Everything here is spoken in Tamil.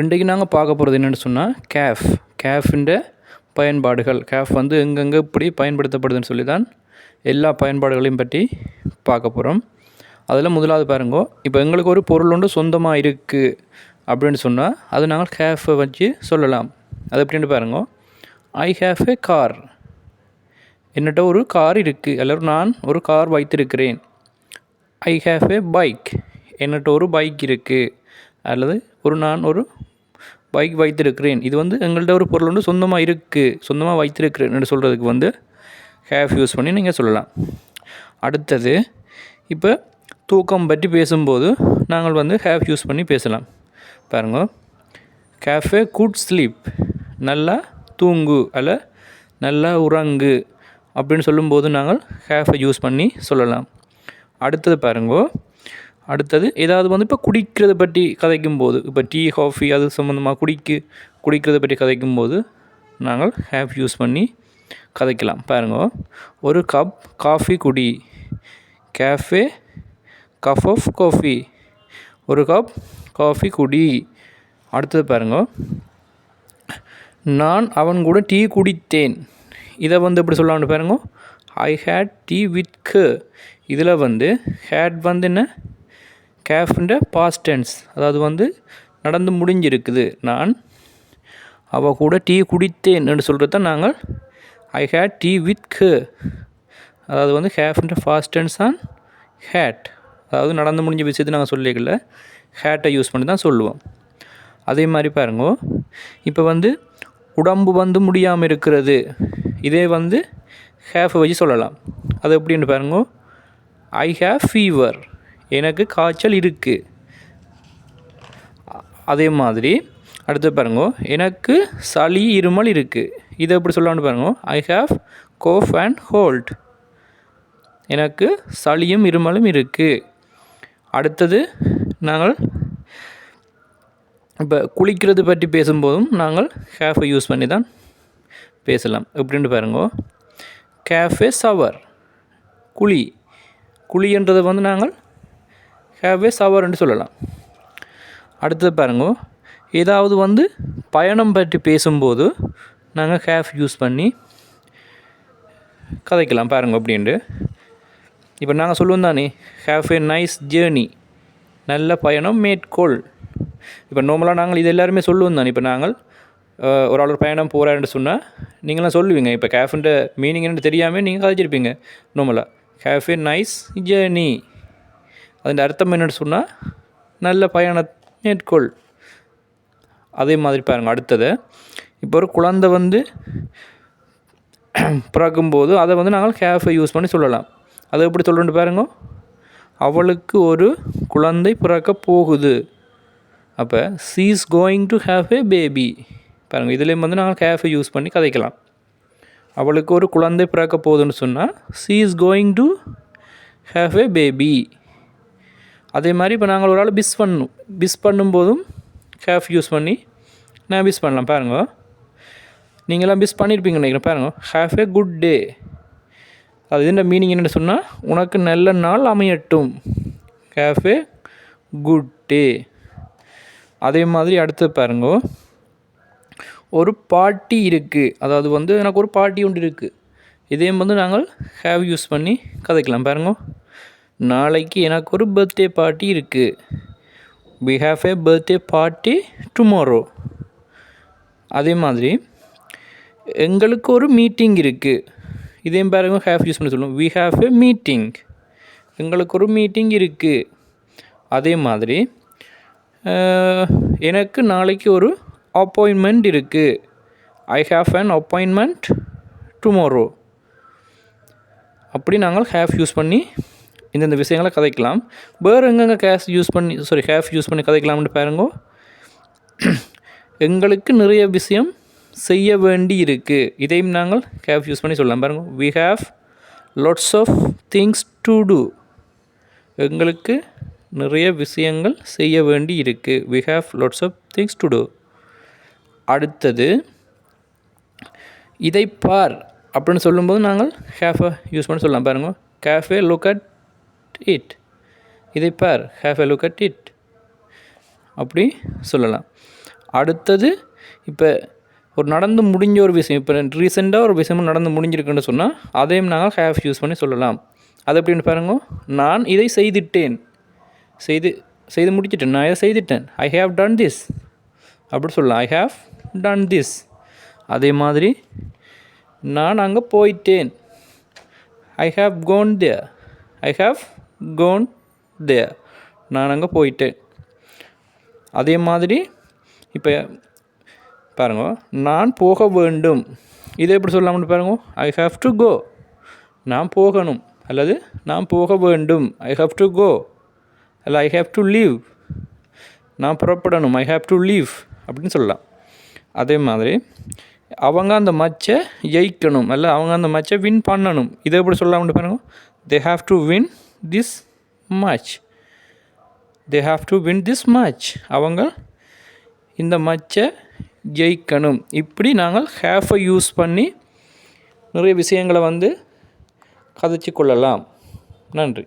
இன்றைக்கு நாங்கள் பார்க்க போகிறது என்னென்னு சொன்னால் கேஃப் கேஃபிൻ്റെ பயன்பாடுகள். கேஃப் வந்து எங்கெங்கே இப்படி பயன்படுத்தப்படுதுன்னு சொல்லி தான் எல்லா பயன்பாடுகளையும் பற்றி பார்க்க போகிறோம் அதில் முதலாவது பாருங்கோ இப்போ எங்களுக்கு ஒரு பொருள் ஒன்று சொந்தமாக இருக்குது அப்படின்னு சொன்னால் அது நாங்கள் கேஃபை வச்சு சொல்லலாம். அது எப்படின்னு பாருங்கோ ஐ ஹேவ் ஏ கார் என்னட்ட ஒரு கார் இருக்குது எல்லோரும் நான் ஒரு கார் வைத்திருக்கிறேன். ஐ ஹேவ் ஏ பைக் என்னட்ட ஒரு பைக் இருக்குது அல்லது ஒரு நான் ஒரு பைக் வைத்திருக்கிறேன். இது வந்து எங்கள்கிட்ட ஒரு பொருள் வந்து சொந்தமாக இருக்குது சொந்தமாக வைத்திருக்கிறேன் என்று சொல்கிறதுக்கு வந்து ஹேவ் யூஸ் பண்ணி நீங்கள் சொல்லலாம். அடுத்தது இப்போ தூக்கம் பற்றி பேசும்போது நாங்கள் வந்து ஹேவ் யூஸ் பண்ணி பேசலாம். பாருங்க. கேஃபே குட் ஸ்லீப் நல்லா தூங்கு அல்ல நல்லா உறங்கு அப்படின்னு சொல்லும்போது நாங்கள் ஹேஃபை யூஸ் பண்ணி சொல்லலாம். அடுத்தது பாருங்கோ. அடுத்தது ஏதாவது வந்து இப்போ குடிக்கிறத பற்றி கதைக்கும் போது இப்போ டீ காஃபி அது சம்மந்தமாக குடிக்கு குடிக்கிறத பற்றி கதைக்கும் போது நாங்கள் ஹேப் யூஸ் பண்ணி கதைக்கலாம். பாருங்க. ஒரு கப் காஃபி குடி. கேஃபே கப் ஆஃப் காஃபி ஒரு கப் காஃபி குடி. அடுத்தது பாருங்க. நான் அவன் கூட டீ குடித்தேன். இதை வந்து எப்படி சொல்லலாம்னு பாருங்க. ஐ ஹேட் டீ வித் க இதில் வந்து ஹேட் வந்து என்ன? கேஃப்ன்ற பாஸ்ட் டென்ஸ் அதாவது வந்து நடந்து முடிஞ்சிருக்குது. நான் அவள் கூட டீ குடித்தேன் என்று சொல்கிறது தான் நாங்கள் ஐ ஹேட் டீ வித் க அதாவது வந்து ஹேஃப்ன்ற ஃபாஸ்ட் டென்ஸ் தான் ஹேட் அதாவது நடந்து முடிஞ்ச விஷயத்தை நாங்கள் சொல்லிக்கல ஹேட்டை யூஸ் பண்ணி தான் சொல்லுவோம். அதே மாதிரி பாருங்க. இப்போ வந்து உடம்பு வந்து முடியாமல் இருக்கிறது. இதே வந்து ஹேஃப் வச்சு சொல்லலாம். அது எப்படின்னு பாருங்க. ஐ ஹேவ் ஃபீவர் எனக்கு காய்ச்சல் இருக்குது அதே மாதிரி அடுத்து பாருங்க எனக்கு சளி இருமல் இருக்குது இதை எப்படி சொல்லலாம்னு பாருங்க I have cough and cold எனக்கு சளியும் இருமலும் இருக்குது அடுத்தது நாங்கள் இப்போ குளிக்கிறது பற்றி பேசும்போதும் நாங்கள் ஹேஃபை யூஸ் பண்ணி தான் பேசலாம். எப்படின்னு பாருங்க கேஃபே சவர் குழி. குழின்றதை வந்து நாங்கள் ஹேவே சவர்ன்னு சொல்லலாம். அடுத்தது பாருங்க. ஏதாவது வந்து பயணம் பற்றி பேசும்போது நாங்கள் ஹேஃப் யூஸ் பண்ணி கதைக்கலாம் பாருங்க அப்படின்ட்டு. இப்போ நாங்கள் சொல்லுவோம் தானே ஹேவ் ஏ நைஸ் ஜேர்னி நல்ல பயணம் மேற்கோள். இப்போ நார்மலாக நாங்கள் இது எல்லாருமே சொல்லுவோம் தானே இப்போ நாங்கள் ஒரு ஆள் பயணம் போகிறாருன்னு சொன்னால் நீங்களாம் சொல்லுவீங்க இப்போ கேஃபுன்ற மீனிங் என்னன்னு தெரியாமல் நீங்கள் கதைச்சிருப்பீங்க. நார்மலாக ஹேவ் ஏ நைஸ் ஜேர்னி அதன் அர்த்தம் என்னென்னு சொன்னால் நல்ல பயண மேற்கோள். அதே மாதிரி பாருங்கள் அடுத்தது இப்போ ஒரு குழந்தை வந்து பிறக்கும்போது அதை வந்து நாங்கள் கேஃபை யூஸ் பண்ணி சொல்லலாம். அதை எப்படி சொல்கிறோன்னு பாருங்க அவளுக்கு ஒரு குழந்தை பிறக்க போகுது. அப்போ she is going to have a baby பாருங்கள் இதுலேயும் வந்து நாங்கள் கேஃபை யூஸ் பண்ணி கதைக்கலாம். அவளுக்கு ஒரு குழந்தை பிறக்க போகுதுன்னு சொன்னால் she is going to have a baby அதே மாதிரி இப்போ நாங்கள் ஒரு ஆள் பிஸ் பண்ணணும் பிஸ் பண்ணும்போதும் ஹேஃப் யூஸ் பண்ணி நான் பிஸ் பண்ணலாம். பாருங்க. நீங்களாம் பிஸ் பண்ணியிருப்பீங்க நினைக்கிறேன். பாருங்க. ஹேவ் ஏ குட் டே அது என்ன மீனிங் என்னென்னு சொன்னால் உனக்கு நல்ல நாள் அமையட்டும். ஹேவ் ஏ குட் டே அதே மாதிரி அடுத்து பாருங்க. ஒரு பார்ட்டி இருக்குது அதாவது வந்து எனக்கு ஒரு பார்ட்டி ஒன்று இருக்குது இதே வந்து நாங்கள் ஹேவ் யூஸ் பண்ணி கதைக்கலாம். பாருங்க. நாளைக்கு எனக்கு ஒரு பர்த்டே பார்ட்டி இருக்குது we have a birthday party tomorrow அதே மாதிரி எங்களுக்கு ஒரு மீட்டிங் இருக்குது இதே பாருங்க ஹேவ் யூஸ் பண்ணி சொல்லுவோம். வி ஹாவ் ஏ மீட்டிங் எங்களுக்கு ஒரு மீட்டிங் இருக்குது அதே மாதிரி எனக்கு நாளைக்கு ஒரு அப்பாயின்மெண்ட் இருக்குது I have an appointment tomorrow அப்படி நாங்கள் ஹேவ் யூஸ் பண்ணி இந்தந்த விஷயங்களை கதைக்கலாம். வேறு எங்கெங்கே கேஷ் யூஸ் பண்ணி சாரி ஹேஃப் யூஸ் பண்ணி கதைக்கலாம்னு பாருங்க. எங்களுக்கு நிறைய விஷயம் செய்ய வேண்டி இருக்குது இதையும் நாங்கள் ஹேவ் யூஸ் பண்ணி சொல்லலாம். பாருங்க we have lots of things to do எங்களுக்கு நிறைய விஷயங்கள் செய்ய வேண்டி இருக்குது we have lots of things to do அடுத்தது இதை பார் அப்படின்னு சொல்லும்போது நாங்கள் ஹேஃபை யூஸ் பண்ணி சொல்லலாம். பாருங்க கேஃபே லுக் அட் இட் இதை பார் have a look at it அப்படி சொல்லலாம். அடுத்தது இப்போ ஒரு நடந்து முடிஞ்ச ஒரு விஷயம் இப்போ ரீசெண்டாக ஒரு விஷயமும் நடந்து முடிஞ்சிருக்குன்னு சொன்னால் அதையும் நாங்கள் ஹேவ் யூஸ் பண்ணி சொல்லலாம். அது எப்படின்னு பாருங்க நான் இதை செய்துட்டேன். செய்து செய்து முடிச்சிட்டேன். நான் இதை செய்துட்டேன். ஐ ஹேவ் டன் திஸ் அப்படி சொல்லலாம். ஐ ஹேவ் டன் திஸ் அதே மாதிரி நான் அங்கே போயிட்டேன். I have gone there I have gone there நான் அங்கே போயிட்டேன். அதே மாதிரி இப்போ பாருங்க நான் போக வேண்டும். இதை எப்படி சொல்லலாம்னு பாருங்க. ஐ ஹாவ் டு கோ நான் போகணும். அல்லது நான் போக வேண்டும். ஐ ஹாவ் டு கோ அல்ல ஐ ஹாவ் டு லீவ் நான் புறப்படணும். ஐ ஹாவ் டு லீவ் அப்படின்னு சொல்லலாம். அதே மாதிரி அவங்க அந்த மச்சை ஜெயிக்கணும் அல்ல அவங்க அந்த மச்சை வின் பண்ணணும். இதை எப்படி சொல்லலாம்னு பாருங்க. They have to win this match they have to win this match அவங்க இந்த மேட்சை ஜெயிக்கணும். இப்படி நாங்கள் ஹேஃபை யூஸ் பண்ணி நிறைய விஷயங்களை வந்து கதைச்சி கொள்ளலாம். நன்றி.